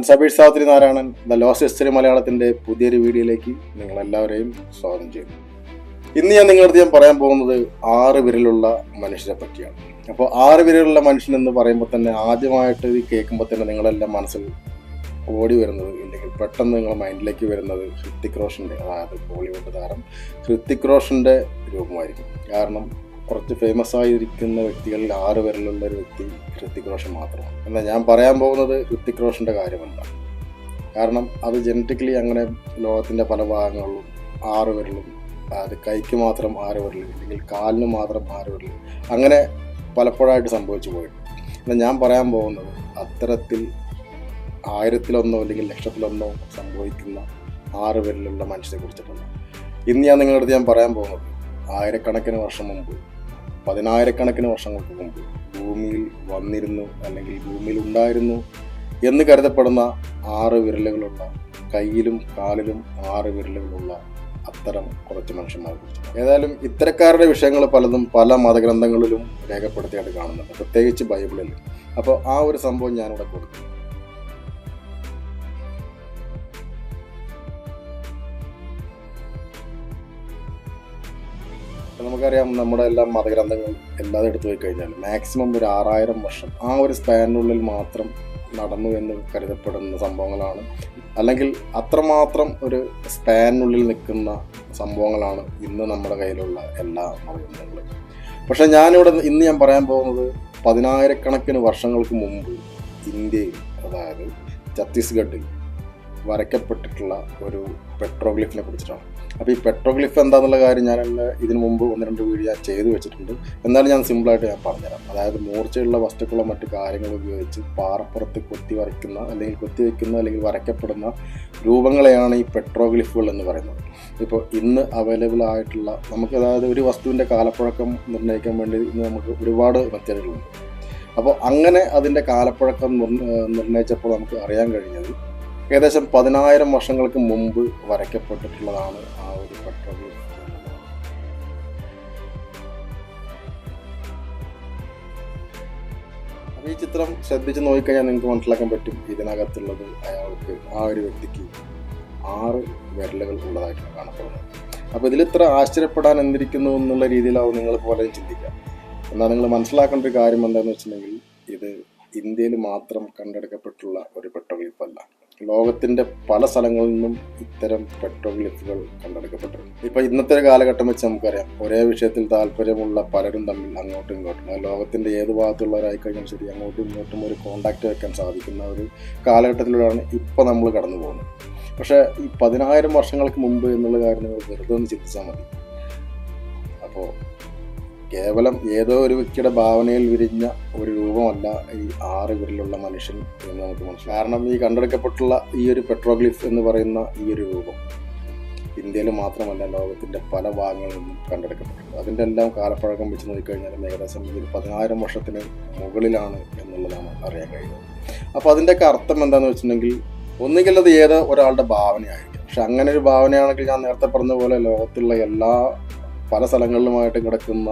ഞാൻ Sabeesh Sathri Narayanan the lost history മലയാളത്തിന്റെ പുതിയൊരു വീഡിയോയിലേക്ക് നിങ്ങൾ എല്ലാവരെയും സ്വാഗതം ചെയ്യുന്നു. ഇന്ന് ഞാൻ നിങ്ങളുടെ ഞാൻ പറയാൻ പോകുന്നത് ആറ് വിരലുള്ള മനുഷ്യരെ പറ്റിയാണ്. അപ്പോൾ ആറ് വിരലുള്ള മനുഷ്യൻ എന്ന് പറയുമ്പോൾ തന്നെ ആദ്യമായിട്ട് ഇത് കേൾക്കുമ്പോൾ തന്നെ നിങ്ങളെല്ലാം മനസ്സിൽ ഓടി വരുന്നത് ഇല്ലെങ്കിൽ പെട്ടെന്ന് നിങ്ങളുടെ മൈൻഡിലേക്ക് വരുന്നത് ഹൃത്തിക് റോഷന്റെ അതായത് ബോളിവുഡ് താരം ഹൃത്തിക് റോഷന്റെ രൂപമായിരിക്കും. കാരണം കുറച്ച് ഫേമസ് ആയിരിക്കുന്ന വ്യക്തികളിൽ ആറ് പേരിലുള്ള ഒരു വ്യക്തി ഹൃത്തിക് റോഷൻ മാത്രമാണ്. എന്നാൽ ഞാൻ പറയാൻ പോകുന്നത് ഹൃത്തിക് റോഷന്റെ കാര്യമല്ല. കാരണം അത് ജനറ്റിക്കലി അങ്ങനെ ലോകത്തിന്റെ പല ഭാഗങ്ങളിലും ആറ് വിരലും അത് കൈക്ക് മാത്രം ആറ് വിരൽ അല്ലെങ്കിൽ കാലിന് മാത്രം ആറ് വിരൽ അങ്ങനെ പലപ്പോഴായിട്ട് സംഭവിച്ചു പോയിട്ടുണ്ട് എന്നാൽ ഞാൻ പറയാൻ പോകുന്നത് അത്തരത്തിൽ ആയിരത്തിലൊന്നോ അല്ലെങ്കിൽ ലക്ഷത്തിലൊന്നോ സംഭവിക്കുന്ന ആറ് പേരിലുള്ള മനുഷ്യരെ കുറിച്ചിട്ടുണ്ട് ഇന്ന് ഞാൻ നിങ്ങളുടെ അടുത്ത് ഞാൻ പറയാൻ പോകുന്നത് ആയിരക്കണക്കിന് വർഷം മുമ്പ് പതിനായിരക്കണക്കിന് വർഷങ്ങൾക്ക് മുമ്പ് ഭൂമിയിൽ വന്നിരുന്നു അല്ലെങ്കിൽ ഭൂമിയിൽ ഉണ്ടായിരുന്നു എന്ന് കരുതപ്പെടുന്ന ആറ് വിരലുകളുള്ള കയ്യിലും കാലിലും ആറ് വിരലുകളുള്ള അത്തരം കുറച്ച് മനുഷ്യന്മാരെ ഏതായാലും ഇത്തരക്കാരുടെ വിഷയങ്ങൾ പലതും പല മതഗ്രന്ഥങ്ങളിലും രേഖപ്പെടുത്തിയായിട്ട് കാണുന്നുണ്ട്. പ്രത്യേകിച്ച് ബൈബിളിൽ. അപ്പോൾ ആ ഒരു സംഭവം ഞാനിവിടെ കൊടുത്തു. നമുക്കറിയാം നമ്മുടെ എല്ലാ മതഗ്രന്ഥങ്ങളും എല്ലാതും എടുത്തു പോയി കഴിഞ്ഞാൽ മാക്സിമം ഒരു ആറായിരം വർഷം ആ ഒരു സ്പാനിനുള്ളിൽ മാത്രം നടന്നു എന്ന് കരുതപ്പെടുന്ന സംഭവങ്ങളാണ്. അല്ലെങ്കിൽ അത്രമാത്രം ഒരു സ്പാനിനുള്ളിൽ നിൽക്കുന്ന സംഭവങ്ങളാണ് ഇന്ന് നമ്മുടെ കയ്യിലുള്ള എല്ലാ മതഗ്രന്ഥങ്ങളും. പക്ഷെ ഞാനിവിടെ ഇന്ന് ഞാൻ പറയാൻ പോകുന്നത് പതിനായിരക്കണക്കിന് വർഷങ്ങൾക്ക് മുമ്പ് ഇന്ത്യയിൽ അതായത് ഛത്തീസ്ഗഡിൽ വരയ്ക്കപ്പെട്ടിട്ടുള്ള ഒരു പെട്രോഗ്ലിഫിനെ കുറിച്ചിട്ടാണ്. അപ്പോൾ ഈ പെട്രോഗ്ലിഫ് എന്താണെന്നുള്ള കാര്യം ഞാൻ ഇതിന് മുമ്പ് ഒന്ന് രണ്ട് വീഡിയോ ഞാൻ ചെയ്തു വെച്ചിട്ടുണ്ട്. എന്നാലും ഞാൻ സിമ്പിളായിട്ട് ഞാൻ പറഞ്ഞുതരാം. അതായത് മൂർച്ചയുള്ള വസ്തുക്കളോ മറ്റ് കാര്യങ്ങൾ ഉപയോഗിച്ച് പാറപ്പുറത്ത് കൊത്തി വരയ്ക്കുന്ന അല്ലെങ്കിൽ കൊത്തി വയ്ക്കുന്ന അല്ലെങ്കിൽ വരയ്ക്കപ്പെടുന്ന രൂപങ്ങളെയാണ് ഈ പെട്രോഗ്ലിഫുകൾ എന്ന് പറയുന്നത്. ഇപ്പോൾ ഇന്ന് അവൈലബിൾ ആയിട്ടുള്ള നമുക്ക് അതായത് ഒരു വസ്തുവിന്റെ കാലപ്പഴക്കം നിർണയിക്കാൻ വേണ്ടി ഇന്ന് നമുക്ക് ഒരുപാട് മെത്തേഡുകളുണ്ട്. അപ്പോൾ അങ്ങനെ അതിന്റെ കാലപ്പഴക്കം നിർ നിർണയിച്ചപ്പോൾ നമുക്ക് അറിയാൻ കഴിഞ്ഞത് ഏകദേശം പതിനായിരം വർഷങ്ങൾക്ക് മുമ്പ് വരയ്ക്കപ്പെട്ടിട്ടുള്ളതാണ് ആ ഒരു പെട്രോൾ. ഈ ചിത്രം ശ്രദ്ധിച്ച് നോക്കിക്കഴിഞ്ഞാൽ നിങ്ങൾക്ക് മനസ്സിലാക്കാൻ പറ്റും ഇതിനകത്തുള്ളത് അയാൾക്ക് ആ ഒരു വ്യക്തിക്ക് ആറ് വിരലുകൾ ഉള്ളതായിട്ടാണ് കാണപ്പെടുന്നത് അപ്പോൾ ഇതിൽ ഇത്ര ആശ്ചര്യപ്പെടാൻ എന്തിരിക്കുന്നു എന്നുള്ള രീതിയിലാവും നിങ്ങൾ പോലെ ചിന്തിക്കാം എന്നാൽ നിങ്ങൾ മനസ്സിലാക്കേണ്ട ഒരു കാര്യം എന്താണെന്ന് വെച്ചിട്ടുണ്ടെങ്കിൽ ഇത് ഇന്ത്യയിൽ മാത്രം കണ്ടെടുക്കപ്പെട്ടുള്ള ഒരു പെട്രോഗ്ലിഫ് അല്ല ലോകത്തിന്റെ പല സ്ഥലങ്ങളിൽ നിന്നും ഇത്തരം പെട്രോഗ്ലിഫുകൾ കണ്ടെടുക്കപ്പെട്ടിട്ടുണ്ട്. ഇപ്പം ഇന്നത്തെ കാലഘട്ടം വെച്ച് നമുക്കറിയാം. ഒരേ വിഷയത്തിൽ താല്പര്യമുള്ള പലരും തമ്മിൽ അങ്ങോട്ടും ഇങ്ങോട്ടും. ലോകത്തിന്റെ ഏത് ഭാഗത്തുള്ളവരായി കഴിഞ്ഞാൽ ശരി അങ്ങോട്ടും ഇങ്ങോട്ടും ഒരു കോണ്ടാക്ട് വെക്കാൻ സാധിക്കുന്ന ഒരു കാലഘട്ടത്തിലൂടെയാണ് ഇപ്പോൾ നമ്മൾ കടന്നു പോകുന്നത്. പക്ഷേ ഈ പതിനായിരം വർഷങ്ങൾക്ക് മുമ്പ് എന്നുള്ള കാര്യം നിങ്ങൾ വെറുതെ ഒന്ന് ചിന്തിച്ചാൽ മതി. അപ്പോൾ കേവലം ഏതോ ഒരു വ്യക്തിയുടെ ഭാവനയിൽ വിരിഞ്ഞ ഒരു രൂപമല്ല ഈ ആറ് വിരലുള്ള മനുഷ്യൻ എന്ന് നമുക്ക് മനസ്സിലാക്കാം. കാരണം ഈ കണ്ടെടുക്കപ്പെട്ടുള്ള ഈ ഒരു പെട്രോഗ്ലിഫ് എന്ന് പറയുന്ന ഈ ഒരു രൂപം ഇന്ത്യയിൽ മാത്രമല്ല ലോകത്തിന്റെ പല ഭാഗങ്ങളിൽ നിന്നും കണ്ടെടുക്കപ്പെട്ടു അതിന്റെ എല്ലാം കാലപ്പഴക്കം വെച്ച് നോക്കിക്കഴിഞ്ഞാൽ ഏകദേശം ഇതിൽ പതിനായിരം വർഷത്തിന് മുകളിലാണ് എന്നുള്ളതാണ് അറിയാൻ കഴിയുന്നത്. അപ്പോൾ അതിന്റെയൊക്കെ അർത്ഥം എന്താണെന്ന് വെച്ചിട്ടുണ്ടെങ്കിൽ ഒന്നുകിൽ അത് ഏതോ ഒരാളുടെ ഭാവനയായിരിക്കും. പക്ഷെ അങ്ങനെ ഒരു ഭാവനയാണെങ്കിൽ ഞാൻ നേരത്തെ പറഞ്ഞ പോലെ ലോകത്തുള്ള എല്ലാ പല സ്ഥലങ്ങളിലുമായിട്ട് കിടക്കുന്ന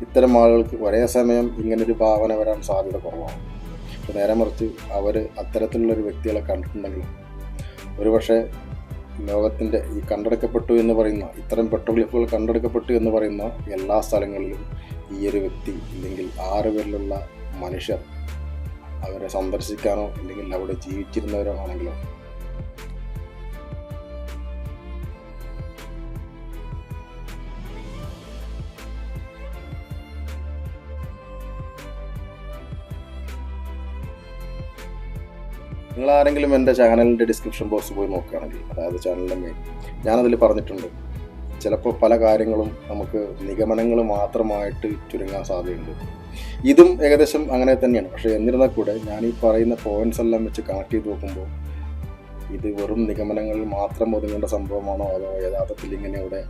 ഇത്തരം ആളുകൾക്ക് ഒരേ സമയം ഇങ്ങനൊരു ഭാവന വരാൻ സാധ്യത കുറവാണ്. പക്ഷെ നേരെ മറിച്ച് അവർ അത്തരത്തിലുള്ളൊരു വ്യക്തികളെ കണ്ടിട്ടുണ്ടെങ്കിൽ ഒരുപക്ഷെ ലോകത്തിന്റെ ഈ കണ്ടെടുക്കപ്പെട്ടു എന്ന് പറയുന്ന ഇത്തരം പെട്രോഗ്ലിഫുകൾ കണ്ടെടുക്കപ്പെട്ടു എന്ന് പറയുന്ന എല്ലാ സ്ഥലങ്ങളിലും ഈ ഒരു വ്യക്തി ഇല്ലെങ്കിൽ ആറ് പേരിലുള്ള മനുഷ്യർ അവരെ സന്ദർശിക്കാനോ അല്ലെങ്കിൽ അവിടെ ജീവിച്ചിരുന്നവരോ ആണെങ്കിലോ നിങ്ങൾ ആരെങ്കിലും എന്റെ ചാനലിന്റെ ഡിസ്ക്രിപ്ഷൻ ബോക്സ് പോയി നോക്കുകയാണെങ്കിൽ അതായത് ചാനലിന്റെ മെയിൻ ഞാനതിൽ പറഞ്ഞിട്ടുണ്ട്. ചിലപ്പോൾ പല കാര്യങ്ങളും നമുക്ക് നിഗമനങ്ങൾ മാത്രമായിട്ട് ചുരുങ്ങാൻ സാധ്യതയുണ്ട്. ഇതും ഏകദേശം അങ്ങനെ തന്നെയാണ്. പക്ഷേ എന്നിരുന്നാൽ കൂടെ ഞാൻ ഈ പറയുന്ന പോയിന്റ്സ് എല്ലാം വെച്ച് കണക്ട് ചെയ്ത് നോക്കുമ്പോൾ ഇത് വെറും നിഗമനങ്ങളിൽ മാത്രം ഒതുങ്ങേണ്ട സംഭവമാണോ? അതോ യഥാർത്ഥത്തിൽ ഇങ്ങനെ ഇവിടെ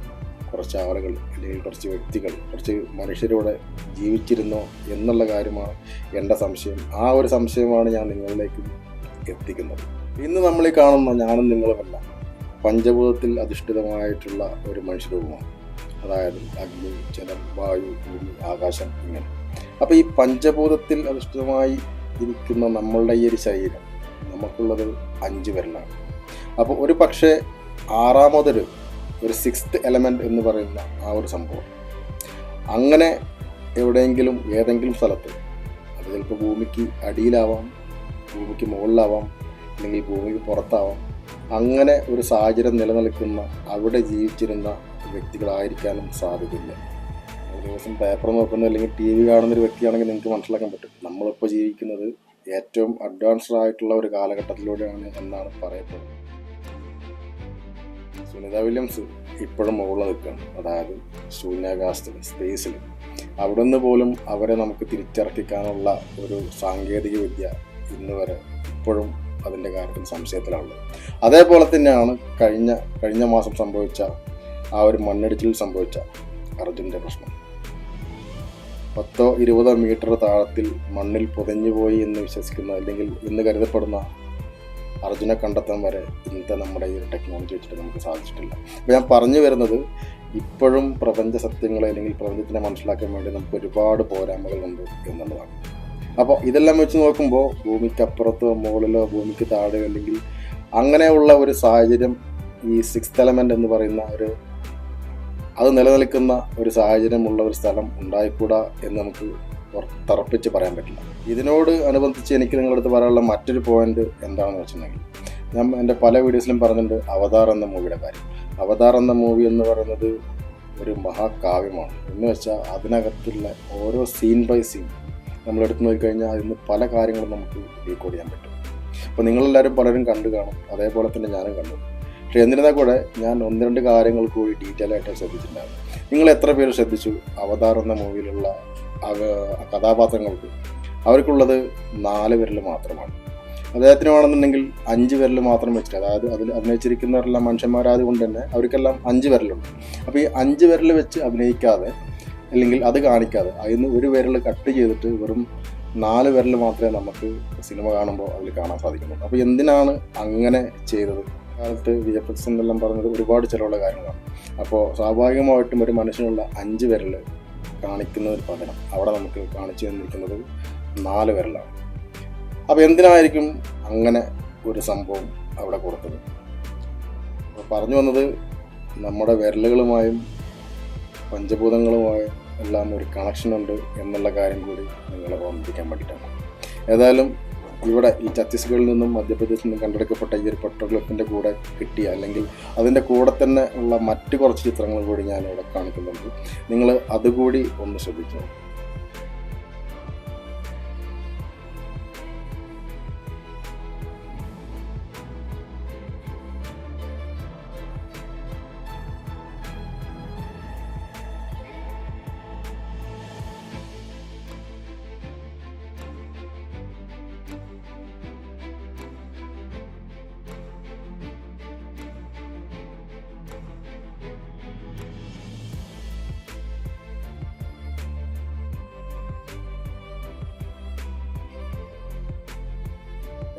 കുറച്ച് ആളുകൾ അല്ലെങ്കിൽ കുറച്ച് വ്യക്തികൾ കുറച്ച് മനുഷ്യരോടെ ജീവിച്ചിരുന്നോ എന്നുള്ള കാര്യമാണ് എന്റെ സംശയം. ആ ഒരു സംശയമാണ് ഞാൻ നിങ്ങളിലേക്ക് എത്തിക്കുന്നത്. ഇന്ന് നമ്മൾ ഈ കാണുന്ന ഞാനും നിങ്ങളുമല്ല. പഞ്ചഭൂതത്തിൽ അധിഷ്ഠിതമായിട്ടുള്ള ഒരു മനുഷ്യരൂപമാണ്. അതായത് അഗ്നി ജലം വായു ഭൂമി ആകാശം ഇങ്ങനെ. അപ്പോൾ ഈ പഞ്ചഭൂതത്തിൽ അധിഷ്ഠിതമായി ഇരിക്കുന്ന നമ്മളുടെ ഈ ഒരു ശരീരം നമുക്കുള്ളത് അഞ്ച് വിരലാണ്. അപ്പോൾ ഒരു പക്ഷേ ആറാമതൊരു ഒരു സിക്സ്ത് എലമെന്റ് എന്ന് പറയുന്ന ആ ഒരു സംഭവം. അങ്ങനെ എവിടെയെങ്കിലും ഏതെങ്കിലും സ്ഥലത്ത് അത് ചിലപ്പോൾ ഭൂമിക്ക് അടിയിലാവാം ഭൂമിക്ക് മുകളിലാവാം അല്ലെങ്കിൽ ഭൂമിക്ക് പുറത്താവാം. അങ്ങനെ ഒരു സാഹചര്യം നിലനിൽക്കുന്ന അവിടെ ജീവിച്ചിരുന്ന വ്യക്തികളായിരിക്കാനും സാധ്യതയില്ല. ദിവസം പേപ്പർ നോക്കുന്ന അല്ലെങ്കിൽ ടി വി കാണുന്ന ഒരു വ്യക്തിയാണെങ്കിൽ നിങ്ങൾക്ക് മനസ്സിലാക്കാൻ പറ്റും. നമ്മളിപ്പോൾ ജീവിക്കുന്നത് ഏറ്റവും അഡ്വാൻസ്ഡ് ആയിട്ടുള്ള ഒരു കാലഘട്ടത്തിലൂടെയാണ് എന്നാണ് പറയപ്പെടുന്നത്. സുനിത വില്യംസ് ഇപ്പോഴും മുകളിൽ നിൽക്കുകയാണ്. അതായത് ശൂന്യാകാശത്തിൽ സ്പേസിൽ അവിടെ നിന്ന് പോലും അവരെ നമുക്ക് തിരിച്ചറക്കിക്കാനുള്ള ഒരു സാങ്കേതിക വിദ്യ ഇന്ന് വരെ ഇപ്പോഴും അതിന്റെ കാര്യത്തിൽ സംശയത്തിലാണ്. അതേപോലെ തന്നെയാണ് കഴിഞ്ഞ കഴിഞ്ഞ മാസം സംഭവിച്ച ആ ഒരു മണ്ണിടിച്ചിൽ സംഭവിച്ച അർജുന്റെ പ്രശ്നം. പത്തോ ഇരുപതോ മീറ്റർ താഴത്തിൽ മണ്ണിൽ പുതഞ്ഞു പോയി എന്ന് വിശ്വസിക്കുന്ന അല്ലെങ്കിൽ ഇന്ന് കരുതപ്പെടുന്ന അർജുനെ കണ്ടെത്താൻ വരെ ഇന്നത്തെ നമ്മുടെ ഈ ടെക്നോളജി വെച്ചിട്ട് നമുക്ക് സാധിച്ചിട്ടില്ല. അപ്പോൾ ഞാൻ പറഞ്ഞു വരുന്നത് ഇപ്പോഴും പ്രപഞ്ച സത്യങ്ങളെ അല്ലെങ്കിൽ പ്രപഞ്ചത്തിനെ മനസ്സിലാക്കാൻ വേണ്ടി നമുക്ക് ഒരുപാട് പോരായ്മകളുണ്ട് എന്നുള്ളതാണ്. അപ്പോൾ ഇതെല്ലാം വെച്ച് നോക്കുമ്പോൾ ഭൂമിക്ക് അപ്പുറത്തോ മുകളിലോ ഭൂമിക്ക് താഴെയോ അല്ലെങ്കിൽ അങ്ങനെയുള്ള ഒരു സാഹചര്യം ഈ സിക്സ് എലമെന്റ് എന്ന് പറയുന്ന ഒരു അത് നിലനിൽക്കുന്ന ഒരു സാഹചര്യമുള്ള ഒരു സ്ഥലം ഉണ്ടായിക്കൂടാ എന്ന് നമുക്ക് തറപ്പിച്ച് പറയാൻ പറ്റില്ല. ഇതിനോട് അനുബന്ധിച്ച് എനിക്ക് നിങ്ങളടുത്ത് പറയാനുള്ള മറ്റൊരു പോയിന്റ് എന്താണെന്ന് വെച്ചിട്ടുണ്ടെങ്കിൽ ഞാൻ എന്റെ പല വീഡിയോസിലും പറഞ്ഞിട്ടുണ്ട് അവതാർ എന്ന മൂവിയുടെ കാര്യം. അവതാർ എന്ന മൂവി എന്ന് പറയുന്നത് ഒരു മഹാകാവ്യമാണ്. എന്ന് വെച്ചാൽ അതിനകത്തുള്ള ഓരോ സീൻ ബൈ സീൻ നമ്മൾ എടുത്തു നോക്കിക്കഴിഞ്ഞാൽ അതിൽ നിന്ന് പല കാര്യങ്ങളും നമുക്ക് ഡീകോഡ് ചെയ്യാൻ പറ്റും. അപ്പോൾ നിങ്ങളെല്ലാവരും പലരും കണ്ടു കാണും. അതേപോലെ തന്നെ ഞാനും കണ്ടു. പക്ഷേ എന്നിരുന്നാൽ കൂടെ ഞാൻ ഒന്ന് രണ്ട് കാര്യങ്ങൾ കൂടി ഡീറ്റെയിൽ ആയിട്ട് ശ്രദ്ധിച്ചിട്ടുണ്ടായിരുന്നു. നിങ്ങൾ എത്ര പേര് ശ്രദ്ധിച്ചു? അവതാർ എന്ന മൂവിയിലുള്ള കഥാപാത്രങ്ങൾക്ക്. അവർക്കുള്ളത് നാല് വിരൽ മാത്രമാണ്. അദ്ദേഹത്തിന് വേണമെന്നുണ്ടെങ്കിൽ അഞ്ച് വിരൽ മാത്രം വെച്ചിട്ട് അതായത് അതിൽ അഭിനയിച്ചിരിക്കുന്നവരെല്ലാം മനുഷ്യന്മാരായത് കൊണ്ട് തന്നെ അവർക്കെല്ലാം അഞ്ച് വിരലുണ്ട്. അപ്പോൾ ഈ അഞ്ച് വിരൽ വെച്ച് അഭിനയിക്കാതെ അല്ലെങ്കിൽ അത് കാണിക്കാതെ. അതിന്ന് ഒരു വിരൽ കട്ട് ചെയ്തിട്ട് വെറും നാല് വിരൽ മാത്രമേ നമുക്ക് സിനിമ കാണുമ്പോൾ അതിൽ കാണാൻ സാധിക്കുന്നുള്ളൂ. അപ്പോൾ എന്തിനാണ് അങ്ങനെ ചെയ്തത്? കാലത്ത് വി എഫ് എക്സ് എന്നെല്ലാം പറഞ്ഞത് ഒരുപാട് ചിലവുള്ള കാര്യങ്ങളാണ്. അപ്പോൾ സ്വാഭാവികമായിട്ടും ഒരു മനുഷ്യനുള്ള അഞ്ച് വിരൽ കാണിക്കുന്ന ഒരു പകരം അവിടെ നമുക്ക് കാണിച്ചു തന്നിരിക്കുന്നത് നാല് വിരലാണ്. അപ്പോൾ എന്തിനായിരിക്കും അങ്ങനെ ഒരു സംഭവം അവിടെ കൊടുത്തത്? പറഞ്ഞു വന്നത് നമ്മുടെ വിരലുകളുമായും പഞ്ചഭൂതങ്ങളുമായും എല്ലാം ഒരു കണക്ഷൻ ഉണ്ട് എന്നുള്ള കാര്യം കൂടി നിങ്ങളെ ഓർമ്മിപ്പിക്കാൻ വേണ്ടിയിട്ടാണ്. ഏതായാലും ഇവിടെ ഈ ഛത്തീസ്ഗഡിൽ നിന്നും മധ്യപ്രദേശിൽ നിന്നും കണ്ടെടുക്കപ്പെട്ട ഈ ഒരു പെട്രോഗ്ലിഫിന്റെ കൂടെ കിട്ടിയ അല്ലെങ്കിൽ അതിന്റെ കൂടെ തന്നെ ഉള്ള മറ്റ് കുറച്ച് ചിത്രങ്ങൾ കൂടി ഞാൻ ഇവിടെ കാണിക്കുന്നുണ്ട്. നിങ്ങൾ അതുകൂടി ഒന്ന് ശ്രദ്ധിച്ചു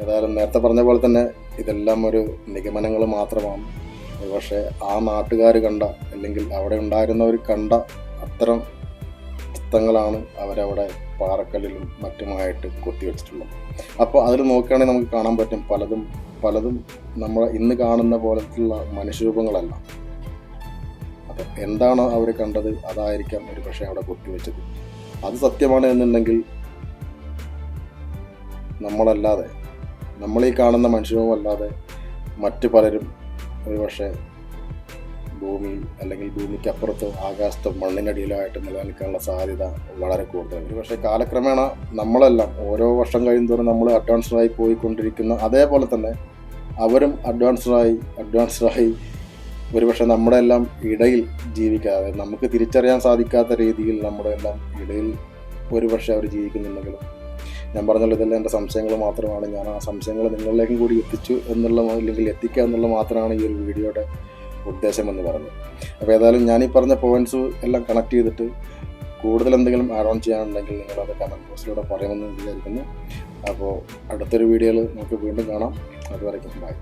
ഏതായാലും നേരത്തെ പറഞ്ഞ പോലെ തന്നെ ഇതെല്ലാം ഒരു നിഗമനങ്ങൾ മാത്രമാണ്. പക്ഷേ ആ നാട്ടുകാർ കണ്ട അല്ലെങ്കിൽ അവിടെ ഉണ്ടായിരുന്നവർ കണ്ട അത്തരം ചിത്രങ്ങളാണ് അവരവിടെ പാറക്കല്ലിലും മറ്റുമായിട്ട് കൊത്തിവെച്ചിട്ടുള്ളത്. അപ്പോൾ അതിൽ നോക്കുകയാണെങ്കിൽ നമുക്ക് കാണാൻ പറ്റും പലതും പലതും നമ്മൾ ഇന്ന് കാണുന്ന പോലത്തുള്ള മനുഷ്യരൂപങ്ങളല്ല. അപ്പം എന്താണോ അവർ കണ്ടത് അതായിരിക്കാം ഒരു പക്ഷേ അവിടെ കൊത്തിവെച്ചത്. അത് സത്യമാണ് എന്നുണ്ടെങ്കിൽ നമ്മളല്ലാതെ നമ്മൾ ഈ കാണുന്ന മനുഷ്യരുമല്ലാതെ മറ്റ് പലരും ഒരുപക്ഷെ ഭൂമി അല്ലെങ്കിൽ ഭൂമിക്കപ്പുറത്തോ ആകാശത്തോ മണ്ണിനടിയിലോ ആയിട്ട് നിലനിൽക്കാനുള്ള സാധ്യത വളരെ കൂടുതലാണ്. ഒരുപക്ഷെ കാലക്രമേണ നമ്മളെല്ലാം ഓരോ വർഷം കഴിയുന്നതോറും നമ്മൾ അഡ്വാൻസ്ഡായി പോയിക്കൊണ്ടിരിക്കുന്ന അതേപോലെ തന്നെ അവരും അഡ്വാൻസ്ഡായി അഡ്വാൻസ്ഡായി ഒരുപക്ഷെ നമ്മുടെ എല്ലാം ഇടയിൽ ജീവിക്കാതെ നമുക്ക് തിരിച്ചറിയാൻ സാധിക്കാത്ത രീതിയിൽ നമ്മുടെ എല്ലാം ഇടയിൽ ഒരുപക്ഷെ അവർ ജീവിക്കുന്നുണ്ടെങ്കിലും ഞാൻ പറഞ്ഞല്ലോ ഇതെല്ലാം എന്റെ സംശയങ്ങൾ മാത്രമാണ്. ഞാൻ ആ സംശയങ്ങൾ നിങ്ങളിലേക്കും കൂടി എത്തിച്ചു എന്നുള്ള അല്ലെങ്കിൽ എത്തിക്കുക എന്നുള്ള മാത്രമാണ് ഈ ഒരു വീഡിയോയുടെ ഉദ്ദേശം എന്ന് പറഞ്ഞത്. അപ്പോൾ ഏതായാലും ഞാൻ ഈ പറഞ്ഞ പോയിന്റ്സ് എല്ലാം കണക്ട് ചെയ്തിട്ട് കൂടുതൽ എന്തെങ്കിലും ആഡ് ഓൺ ചെയ്യാനുണ്ടെങ്കിൽ നിങ്ങളത് കമന്റ് ബോക്സിലൂടെ പറയുമെന്ന് വിചാരിക്കുന്നു. അപ്പോൾ അടുത്തൊരു വീഡിയോയിൽ നമുക്ക് വീണ്ടും കാണാം. അതുവരയ്ക്കും ബൈ